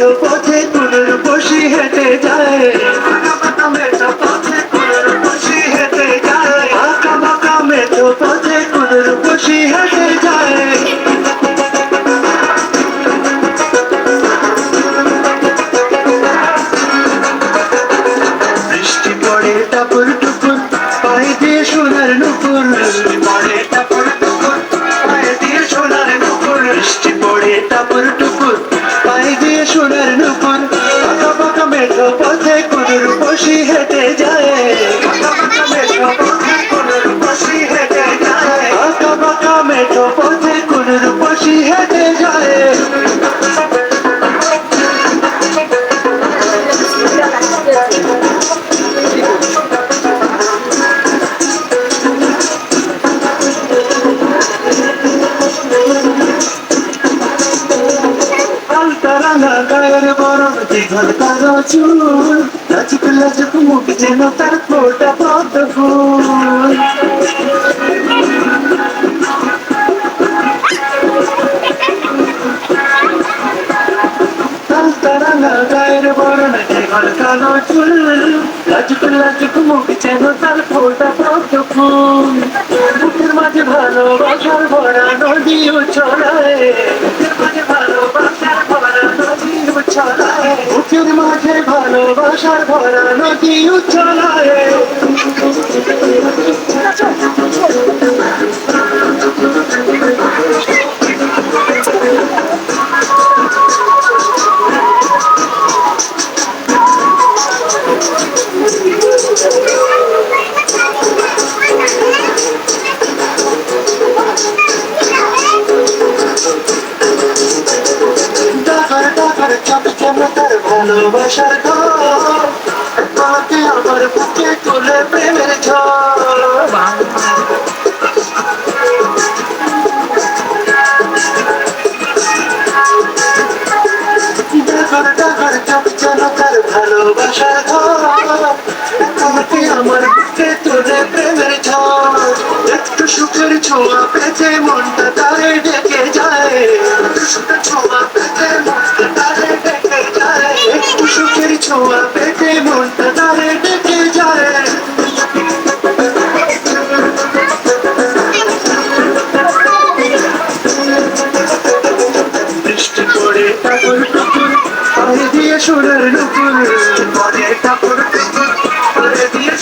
মেঠো পথে কুনুর বসি হেঁটে যায়। মেঠো পথে কুনুর বসি হেঁটে যায়। আঁকা বাঁকা মেঠো পথে কুনুর বসি হেঁটে যায়। বৃষ্টি পড়ে টাপুর টুপুর পায়ে দিয়ে সোনার নুপুর। বৃষ্টি পড়ে টাপুর টুপুর পায়ে দিয়ে সোনার নুপুর। বৃষ্টি পড়ে টাপুর she বরং দীঘল কারও চুল লাজুক লাজুক মুখ যেন তার ফোটা পদ্ম ফুল কারও চুল লাজুক লাজুক মুখ যেন তার ফোটা পদ্ম ফুল বুকের মাঝে ভালোবাসার ভরা নদীও ছড়ায় ভালোবাসার ভরা নাকি ছড়ায় টাকার চাপ কেন তার ভালোবাসার ঘর তোমাকে আমার বুকে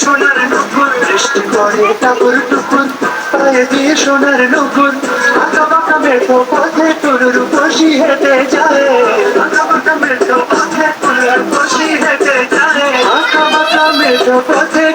সোনার নতুন বৃষ্টি পড়ে টাপুর টুকুন পায়ে দিয়ে সোনার নতুন আঁকা বাঁকা মেঠো পথে তোর বসি হেঁটে যায়। আঁকা বাঁকা মেঠো পথে তোর বসি হেঁটে যায়। আঁকা বাঁকা মেঠো পথে